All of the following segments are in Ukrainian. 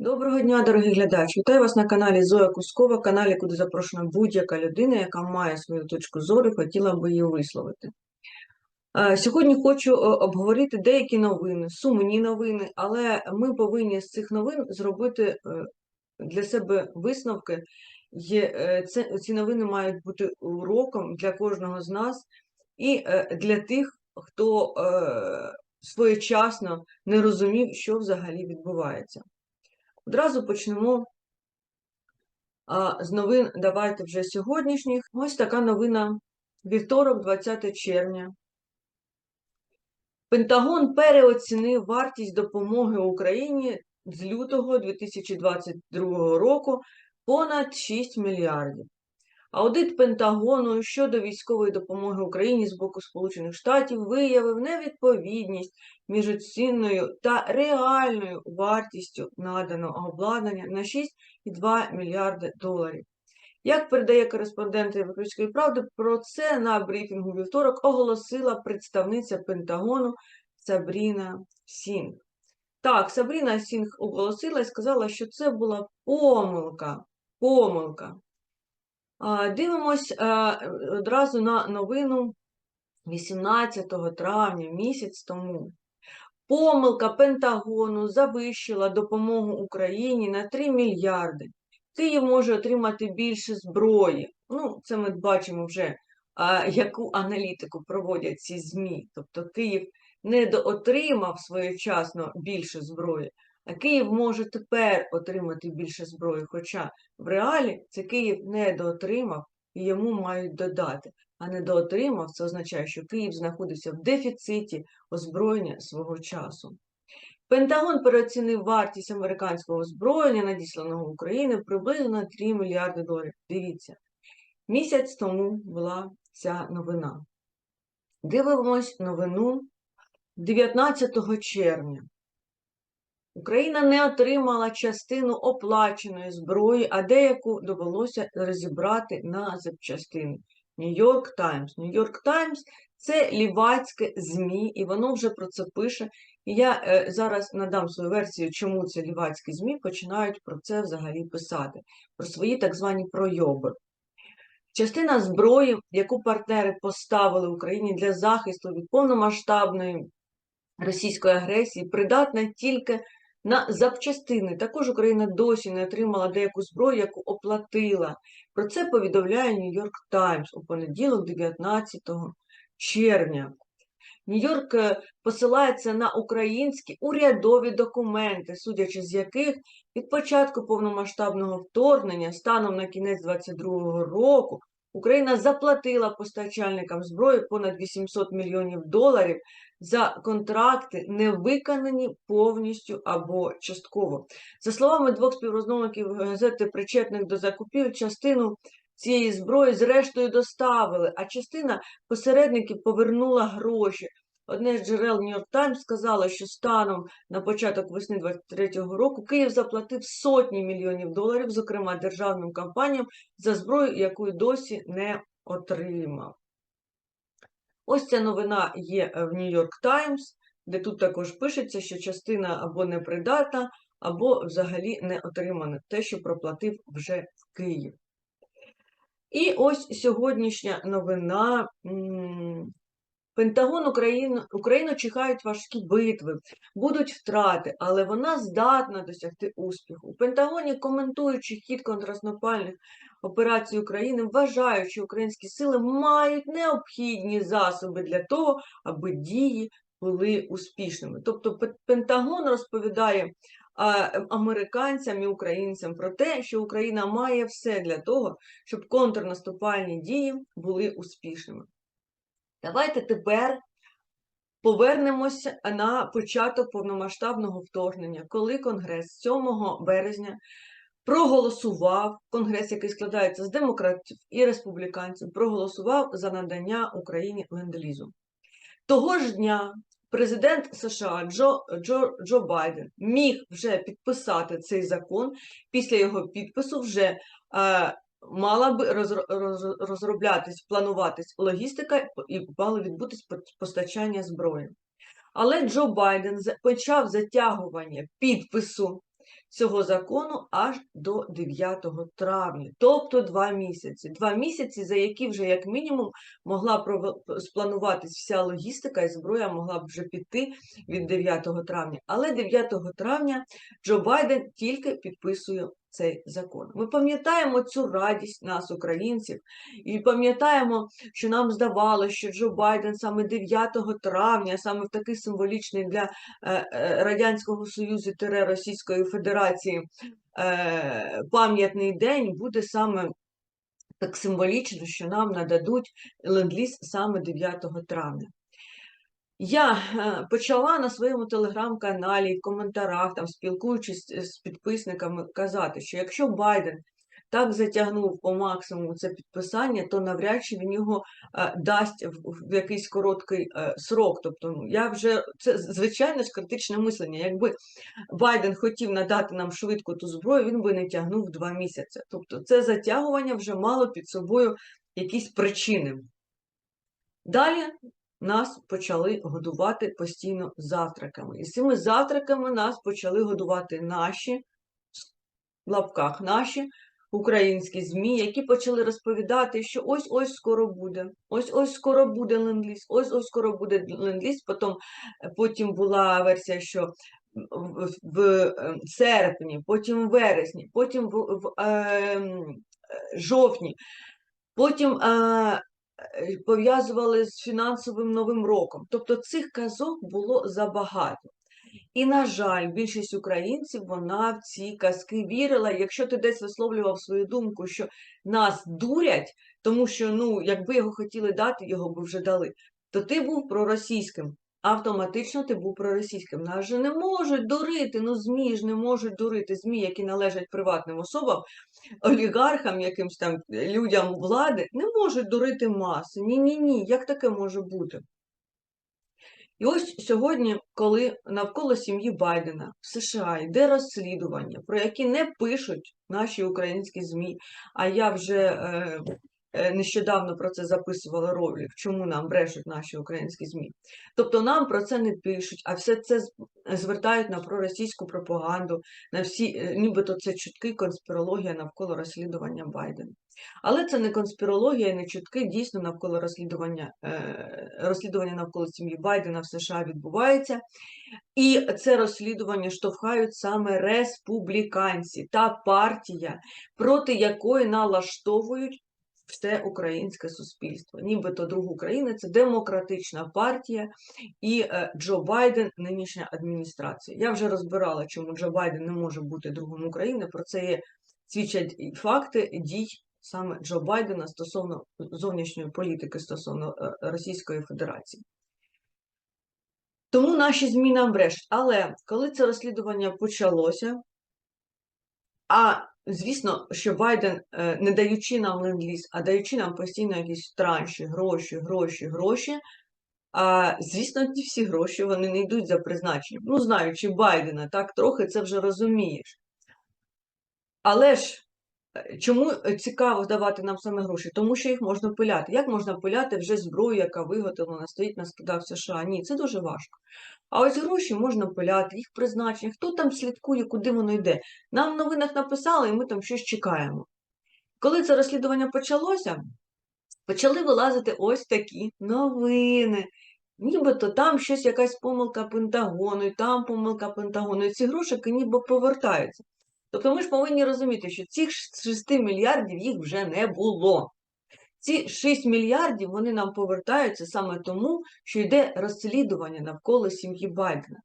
Доброго дня, дорогі глядачі! Вітаю вас на каналі Зоя Кускова, каналі, куди запрошена будь-яка людина, яка має свою точку зору і хотіла би її висловити. Е, Сьогодні хочу е, обговорити деякі новини, сумні новини, але ми повинні з цих новин зробити е, для себе висновки. Це, ці новини мають бути уроком для кожного з нас і для тих, хто своєчасно не розумів, що взагалі відбувається. Одразу почнемо з новин. Давайте вже сьогоднішніх. Ось така новина. Вівторок, 20 червня. Пентагон переоцінив вартість допомоги Україні з лютого 2022 року понад 6 мільярдів. Аудит Пентагону щодо військової допомоги Україні з боку Сполучених Штатів виявив невідповідність між оцінною та реальною вартістю наданого обладнання на 6,2 мільярди доларів. Як передає кореспондент Європейської правди, про це на брифінгу вівторок оголосила представниця Пентагону Сабріна Сінг. Так, Сабріна Сінг оголосила і сказала, що це була помилка. Помилка. Дивимось одразу на новину 18 травня, місяць тому. Помилка Пентагону завищила допомогу Україні на 3 мільярди. Київ може отримати більше зброї. Ну, це ми бачимо вже, яку аналітику проводять ці ЗМІ. Тобто Київ недоотримав своєчасно більше зброї, Київ може тепер отримати більше зброї. Хоча в реалі це Київ недоотримав і йому мають додати. А недоотримав, це означає, що Київ знаходився в дефіциті озброєння свого часу. Пентагон переоцінив вартість американського озброєння, надісланого в Україну, приблизно на 3 мільярди доларів. Дивіться, місяць тому була ця новина. Дивимось новину 19 червня. Україна не отримала частину оплаченої зброї, а деяку довелося розібрати на запчастини. Нью-Йорк Таймс. Нью-Йорк Таймс це лівацьке ЗМІ, і воно вже про це пише. І я е, зараз надам свою версію, чому це лівацькі ЗМІ починають про це взагалі писати, про свої так звані пройоби. Частина зброї, яку партнери поставили Україні для захисту від повномасштабної російської агресії, придатна тільки на запчастини. Також Україна досі не отримала деяку зброю, яку оплатила. Про це повідомляє Нью-Йорк Таймс у понеділок, 19 червня. Нью-Йорк е, посилається на українські урядові документи, судячи з яких від початку повномасштабного вторгнення станом на кінець 2022 року Україна заплатила постачальникам зброї понад 800 мільйонів доларів за контракти, не виконані повністю або частково. За словами двох співрозмовників газети, причетних до закупівель, частину цієї зброї зрештою доставили, а частина посередників повернула гроші. Одне з джерел Нью-Йорк Таймс сказало, що станом на початок весни 2023 року Київ заплатив сотні мільйонів доларів, зокрема державним компаніям, за зброю, яку досі не отримав. Ось ця новина є в Нью-Йорк Таймс, де тут також пишеться, що частина або непридатна, або взагалі не отримана те, що проплатив вже в Київ. І ось сьогоднішня новина. Пентагон Україну, Україну чекають важкі битви, будуть втрати, але вона здатна досягти успіху. У Пентагоні, коментуючи хід контраступальних операцій України, вважають, що українські сили мають необхідні засоби для того, аби дії були успішними. Тобто Пентагон розповідає американцям і українцям про те, що Україна має все для того, щоб контрнаступальні дії були успішними. Давайте тепер повернемося на початок повномасштабного вторгнення, коли Конгрес 7 березня проголосував, Конгрес, який складається з демократів і республіканців, проголосував за надання Україні ленд-лізу. Того ж дня президент США Джо, Джо, Джо Байден міг вже підписати цей закон. Після його підпису вже е, мала би розроблятись, плануватись логістика і мало відбутись постачання зброї. Але Джо Байден почав затягування підпису цього закону аж до 9 травня, тобто два місяці. Два місяці, за які вже як мінімум могла сплануватись вся логістика і зброя могла б вже піти від 9 травня. Але 9 травня Джо Байден тільки підписує цей закон. Ми пам'ятаємо цю радість нас, українців, і пам'ятаємо, що нам здавалося, що Джо Байден саме 9 травня, саме в такий символічний для е, е, Радянського Союзу тире Російської Федерації е, пам'ятний день буде саме так символічно, що нам нададуть ленд-ліз саме 9 травня. Я е, почала на своєму телеграм-каналі в коментарях, там спілкуючись з- з підписниками, казати, що якщо Байден так затягнув по максимуму це підписання, то навряд чи він його е, дасть в, якийсь короткий е, срок. Тобто, ну, я вже це звичайно ж критичне мислення. Якби Байден хотів надати нам швидко ту зброю, він би не тягнув два місяці. Тобто, це затягування вже мало під собою якісь причини. Далі нас почали годувати постійно завтраками. І з цими завтраками нас почали годувати наші, в лапках наші українські ЗМІ, які почали розповідати, що ось-ось скоро буде, ось-ось скоро буде ленд-ліз, ось-ось скоро буде ленд-ліз. Потім, потім була версія, що в, в серпні, потім в вересні, потім в, в ем, е, жовтні, потім е, пов'язували з фінансовим новим роком. Тобто цих казок було забагато. І, на жаль, більшість українців вона в ці казки вірила. Якщо ти десь висловлював свою думку, що нас дурять, тому що ну, якби його хотіли дати, його б вже дали, то ти був проросійським. Автоматично ти був проросійським. Нас же не можуть дурити, ну ЗМІ ж не можуть дурити. ЗМІ, які належать приватним особам, олігархам, якимсь там людям влади, не можуть дурити маси. Ні-ні ні, як таке може бути? І ось сьогодні, коли навколо сім'ї Байдена в США йде розслідування, про які не пишуть наші українські ЗМІ, а я вже е, е, нещодавно про це записувала ролик, чому нам брешуть наші українські ЗМІ. Тобто нам про це не пишуть, а все це звертають на проросійську пропаганду, на всі, е, нібито це чутки, конспірологія навколо розслідування Байдена. Але це не конспірологія, не чутки. Дійсно, навколо розслідування, е, розслідування навколо сім'ї Байдена в США відбувається. І це розслідування штовхають саме республіканці, та партія, проти якої налаштовують все українське суспільство. Нібито друг України це демократична партія і е, Джо Байден, нинішня адміністрація. Я вже розбирала, чому Джо Байден не може бути другом України. Про це є свідчать факти дій саме Джо Байдена стосовно зовнішньої політики стосовно е, Російської Федерації. Тому наші ЗМІ нам брешуть. Але коли це розслідування почалося, а звісно, що Байден, е, не даючи нам ленд-ліз, а даючи нам постійно якісь транші, гроші, гроші, гроші, а, звісно, ті всі гроші вони не йдуть за призначенням. Ну, знаючи Байдена, так трохи це вже розумієш. Але ж чому е, цікаво давати нам саме гроші? Тому що їх можна пиляти. Як можна пиляти вже зброю, яка виготовлена, стоїть на складах США? Ні, це дуже важко. А ось гроші можна пиляти, їх призначення. Хто там слідкує, куди воно йде? Нам в новинах написали, і ми там щось чекаємо. Коли це розслідування почалося, почали вилазити ось такі новини. Нібито там щось якась помилка Пентагону, і там помилка Пентагону, і ці грошики ніби повертаються. Тобто ми ж повинні розуміти, що цих 6 мільярдів їх вже не було. Ці 6 мільярдів вони нам повертаються саме тому, що йде розслідування навколо сім'ї Байдена.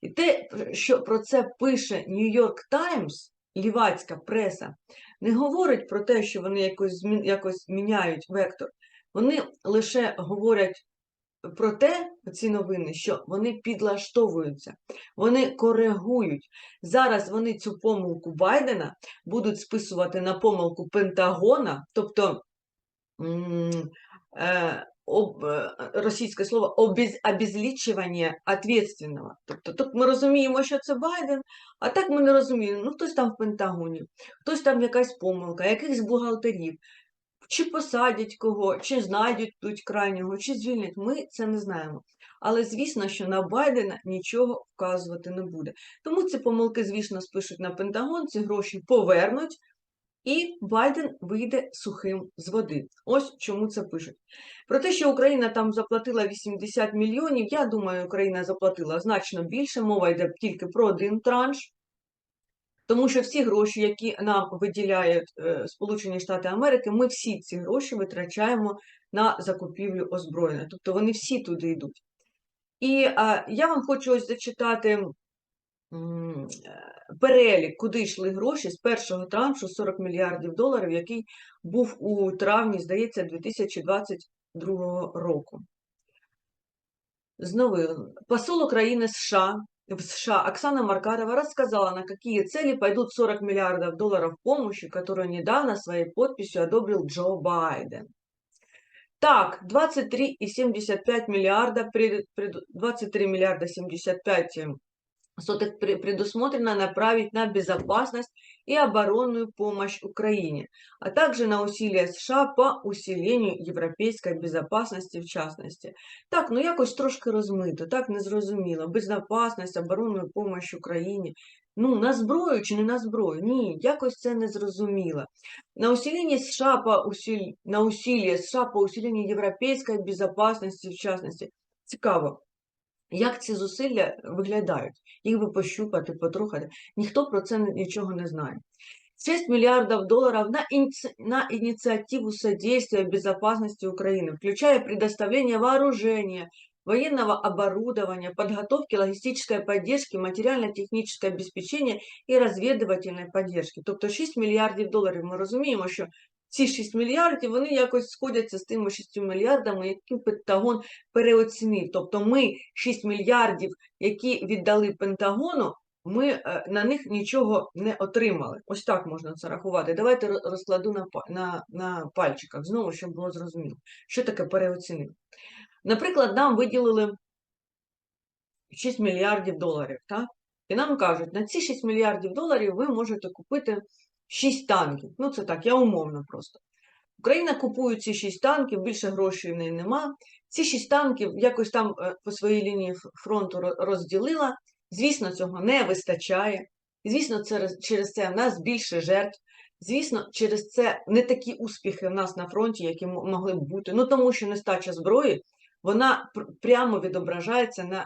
І те, що про це пише Нью-Йорк Таймс, лівацька преса, не говорить про те, що вони якось, якось міняють вектор. Вони лише говорять про те, ці новини, що вони підлаштовуються, вони коригують. Зараз вони цю помилку Байдена будуть списувати на помилку Пентагона, тобто е, об, е, російське слово обез, обезлічування ответственного. Тобто тут ми розуміємо, що це Байден, а так ми не розуміємо, ну хтось там в Пентагоні, хтось там якась помилка, якихось бухгалтерів. Чи посадять кого, чи знайдуть тут крайнього, чи звільнять, ми це не знаємо. Але звісно, що на Байдена нічого вказувати не буде. Тому ці помилки, звісно, спишуть на Пентагон, ці гроші повернуть, і Байден вийде сухим з води. Ось чому це пишуть. Про те, що Україна там заплатила 80 мільйонів, я думаю, Україна заплатила значно більше. Мова йде тільки про один транш. Тому що всі гроші, які нам виділяють е, Сполучені Штати Америки, ми всі ці гроші витрачаємо на закупівлю озброєння. Тобто вони всі туди йдуть. І а, я вам хочу ось зачитати е, перелік, куди йшли гроші з першого траншу 40 мільярдів доларів, який був у травні, здається, 2022 року. Знову посол України США в США Оксана Маркарова рассказала, на какие цели пойдут 40 миллиардов долларов помощи, которую недавно своей подписью одобрил Джо Байден. Так, 23,75 миллиарда, 23 миллиарда 75 сотых предусмотрено направить на безопасность и оборонную помощь Украине, а также на усилия США по усилению європейської безопасности в частности. Так, ну якось трошки розмито, так незрозуміло. Безопасність, оборонну помощь Україні. Ну, на зброю чи не на зброю? Ні, якось це не зрозуміло. На усиление США по усил... на усилия США по усилению європейської безопасности в частности. Цікаво. Як ці зусилля виглядають? Їх би пощупати, потрухати. Ніхто про це нічого не знає. 6 миллиардов долларов на, иници... на инициативу содействия безопасности Украины, включая предоставление вооружения, военного оборудования, подготовки логистической поддержки, материально-техническое обеспечение і розвідувальної поддержки. Тобто 6 мільярдів доларів ми розуміємо, що ці 6 мільярдів вони якось сходяться з тими 6 мільярдами, які Пентагон переоцінив. Тобто ми 6 мільярдів, які віддали Пентагону, ми е, на них нічого не отримали. Ось так можна це рахувати. Давайте розкладу на на, на пальчиках, знову, щоб було зрозуміло, що таке переоцінив. Наприклад, нам виділили 6 мільярдів доларів. так? І нам кажуть, на ці 6 мільярдів доларів ви можете купити 6 танків. Ну, це так, я умовно просто. Україна купує ці 6 танків, більше грошей в неї нема. Ці 6 танків якось там е, по своїй лінії фронту розділила. Звісно, цього не вистачає. Звісно, через це в нас більше жертв. Звісно, через це не такі успіхи в нас на фронті, які могли б бути. Ну тому що нестача зброї, вона прямо відображається на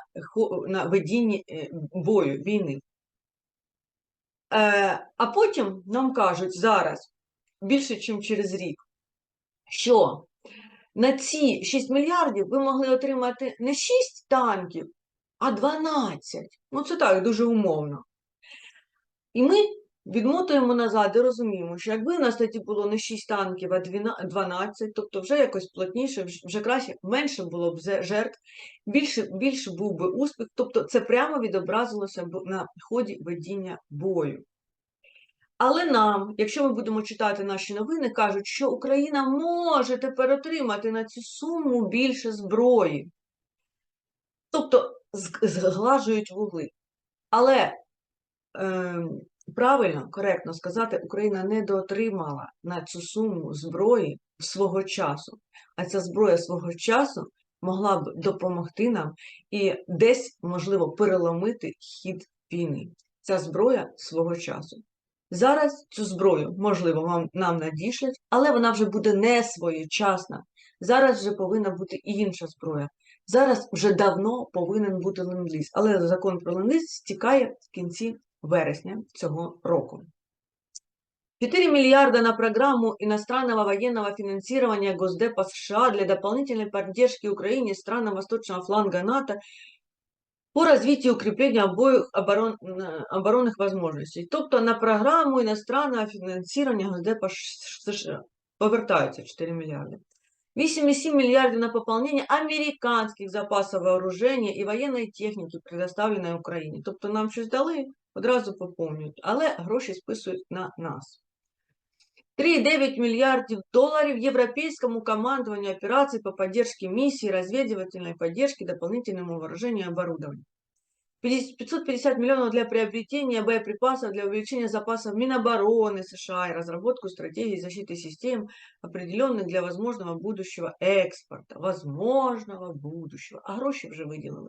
на ведінні е, бою, війни. Е, а потім нам кажуть зараз, більше, ніж через рік, що на ці 6 мільярдів ви могли отримати не 6 танків, а 12. Ну, це так, дуже умовно. І ми відмотуємо назад і розуміємо, що якби у нас було не 6 танків, а 12, тобто вже якось плотніше, вже краще, менше було б жертв, більше більше був би успіх, тобто це прямо відобразилося б на ході ведіння бою. Але нам, якщо ми будемо читати наші новини, кажуть, що Україна може тепер отримати на цю суму більше зброї. Тобто зглажують вугли. Але е, правильно, коректно сказати, Україна не доотримала на цю суму зброї свого часу. А ця зброя свого часу могла б допомогти нам і десь, можливо, переломити хід війни. Ця зброя свого часу. Зараз цю зброю, можливо, вам нам надішлять, але вона вже буде не своєчасна. Зараз вже повинна бути і інша зброя. Зараз вже давно повинен бути ленд-ліз, але закон про ленд-ліз стікає в кінці вересня цього року. 4 миллиарда на программу иностранного военного финансирования Госдепа США для дополнительной поддержки Украине стран восточного фланга НАТО по развитию укрепления обоих оборон, оборонних можливостей. Тобто на програму іностранного фінансування Госдепа США повертаються 4 мільярди. 8,7 мільярдів на пополнение американських запасів вооруження і воєнної техніки, предоставленої Україні. Тобто нам щось дали, одразу поповнюють, але гроші списують на нас. 3,9 миллиардов долларов европейскому командованию операций по поддержке миссии, разведывательной поддержки, дополнительному вооружению и оборудованию. 50 550 миллионов для приобретения боеприпасов для увеличения запасов Минобороны США и разработку стратегии защиты систем, определенных для возможного будущего экспорта. Возможного будущего. А гроші вже виділили.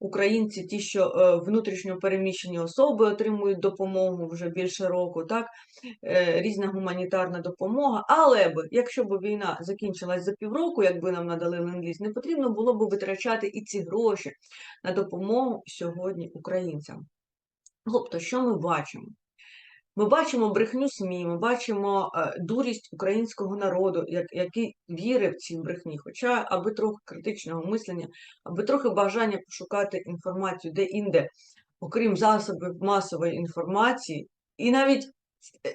українці, ті, що е, внутрішньо переміщені особи отримують допомогу вже більше року, так, е, різна гуманітарна допомога. Але б, якщо б війна закінчилась за півроку, якби нам надали ленд-ліз, не потрібно було б витрачати і ці гроші на допомогу сьогодні українцям. Тобто, що ми бачимо? Ми бачимо брехню СМІ, ми бачимо е, дурість українського народу, як, який вірить в ці брехні, хоча аби трохи критичного мислення, аби трохи бажання пошукати інформацію де-інде, окрім засобів масової інформації, і навіть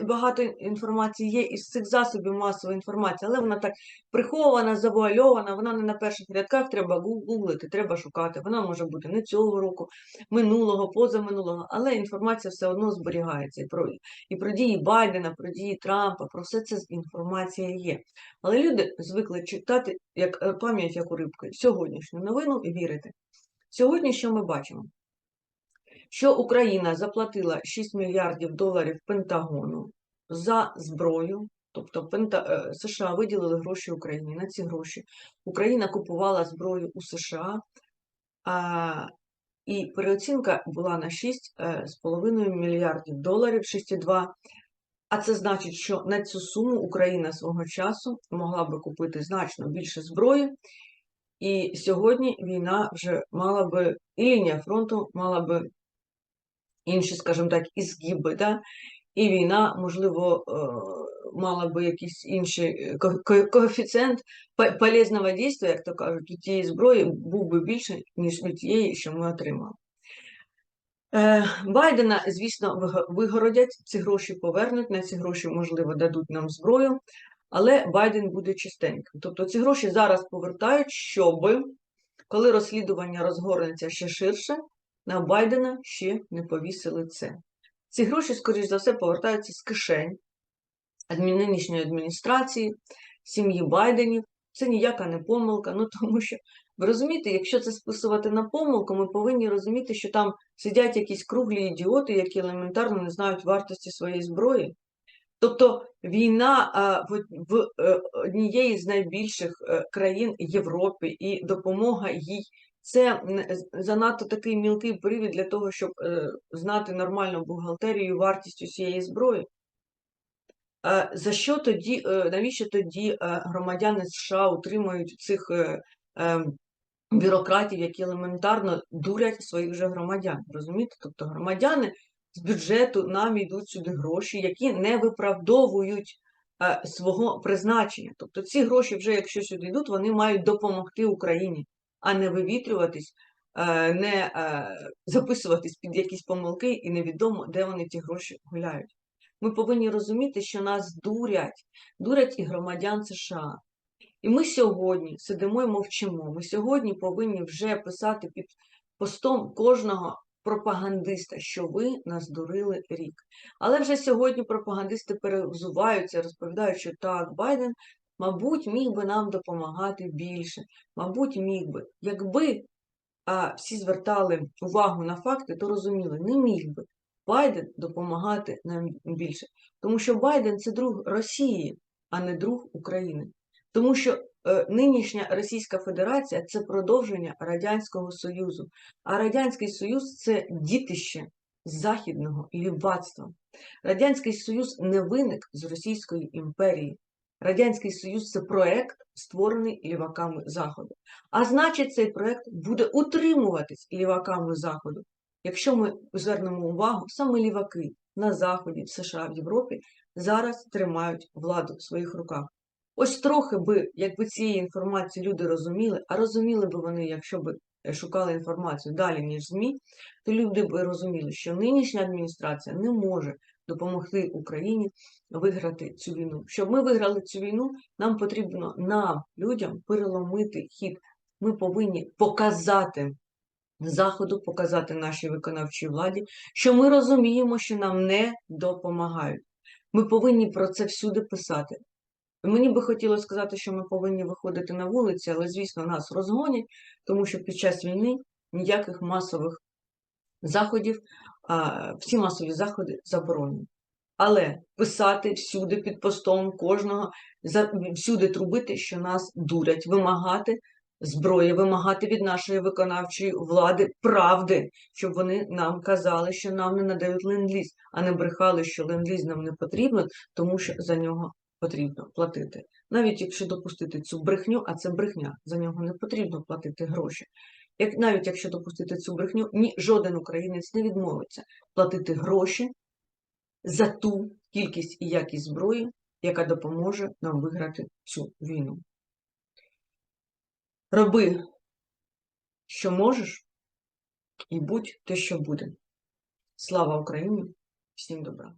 багато інформації є із цих засобів масової інформації, але вона так прихована, завуальована, вона не на перших рядках, треба гуглити, треба шукати. Вона може бути не цього року, минулого, позаминулого, але інформація все одно зберігається. І про, і про дії Байдена, про дії Трампа, про все це інформація є. Але люди звикли читати як е, пам'ять, як у рибки, сьогоднішню новину і вірити. Сьогодні що ми бачимо? Що Україна заплатила 6 мільярдів доларів Пентагону за зброю, тобто Пента... е, США виділили гроші Україні на ці гроші. Україна купувала зброю у США, а, і переоцінка була на 6,5 мільярдів доларів, 6,2. А це значить, що на цю суму Україна свого часу могла би купити значно більше зброї, і сьогодні війна вже мала би, і лінія фронту мала би інші, скажімо так, ізгиби, да? і війна, можливо, е, мала би якийсь інший е, ко- ко- коефіцієнт по- полезного дійства, як то кажуть, у тієї зброї був би більше, ніж у тієї, що ми отримали. Е, Байдена, звісно, вигородять, ці гроші повернуть, на ці гроші, можливо, дадуть нам зброю, але Байден буде чистеньким. Тобто ці гроші зараз повертають, щоб, коли розслідування розгорнеться ще ширше, на Байдена ще не повісили це. Ці гроші, скоріш за все, повертаються з кишень нинішньої адміністрації, сім'ї Байденів. Це ніяка не помилка, ну тому що ви розумієте, якщо це списувати на помилку, ми повинні розуміти, що там сидять якісь круглі ідіоти, які елементарно не знають вартості своєї зброї. Тобто війна в е, однієї з найбільших е, країн Європи і допомога їй це занадто такий мілкий привід для того, щоб е, знати нормальну бухгалтерію вартість усієї зброї. Е, За що тоді, е, навіщо тоді е, громадяни США утримують цих е, е, бюрократів, які елементарно дурять своїх же громадян? Розумієте? Тобто громадяни з бюджету нам йдуть сюди гроші, які не виправдовують е, свого призначення. Тобто ці гроші, вже якщо сюди йдуть, вони мають допомогти Україні, а не вивітрюватись, е, не е, записуватись під якісь помилки, і невідомо, де вони ті гроші гуляють. Ми повинні розуміти, що нас дурять, дурять і громадян США. І ми сьогодні сидимо і мовчимо. Ми сьогодні повинні вже писати під постом кожного пропагандиста, що ви нас дурили рік. Але вже сьогодні пропагандисти перевзуваються, розповідають, що так, Байден, мабуть, міг би нам допомагати більше, мабуть, міг би. Якби а, всі звертали увагу на факти, то розуміли, не міг би. Байден допомагати нам більше. Тому що Байден це друг Росії, а не друг України. Тому що е, нинішня Російська Федерація це продовження Радянського Союзу. А Радянський Союз це дітище західного лівацтва. Радянський Союз не виник з Російської імперії. Радянський Союз це проект, створений ліваками Заходу. А значить, цей проект буде утримуватись ліваками Заходу. Якщо ми звернемо увагу, саме ліваки на Заході, в США, в Європі зараз тримають владу в своїх руках. Ось трохи би, якби цієї інформації люди розуміли, а розуміли би вони, якщо б е, шукали інформацію далі, ніж ЗМІ, то люди б розуміли, що нинішня адміністрація не може допомогти Україні виграти цю війну. Щоб ми виграли цю війну, нам потрібно нам, людям, переломити хід. Ми повинні показати Заходу, показати нашій виконавчій владі, що ми розуміємо, що нам не допомагають. Ми повинні про це всюди писати. Мені би хотілося сказати, що ми повинні виходити на вулиці, але, звісно, нас розгонять, тому що під час війни ніяких масових заходів, всі масові заходи заборонені. Але писати всюди під постом кожного, за- всюди трубити, що нас дурять, вимагати зброї, вимагати від нашої виконавчої влади правди, щоб вони нам казали, що нам не надають ленд-ліз, а не брехали, що ленд-ліз нам не потрібен, тому що за нього потрібно платити. Навіть якщо допустити цю брехню, а це брехня, за нього не потрібно платити гроші. Як навіть якщо допустити цю брехню, ні жоден українець не відмовиться платити гроші за ту кількість і якість зброї, яка допоможе нам виграти цю війну. Роби, що можеш, і будь те, що буде. Слава Україні! Всім добра!